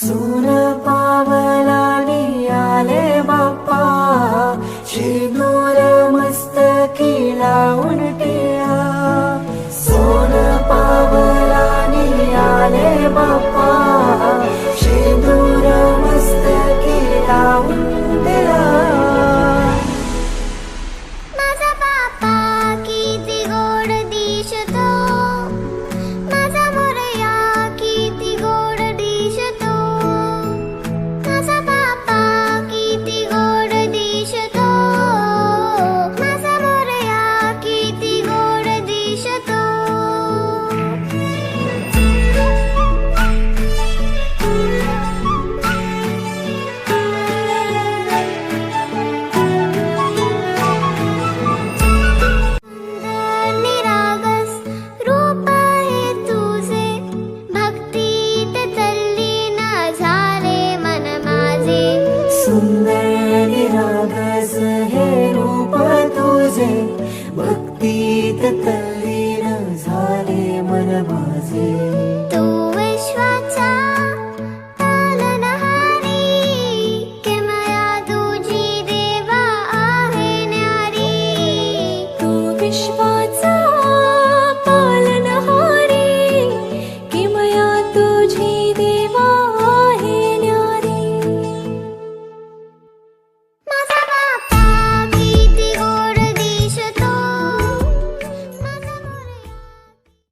सूरपावला Jose, magtitatayo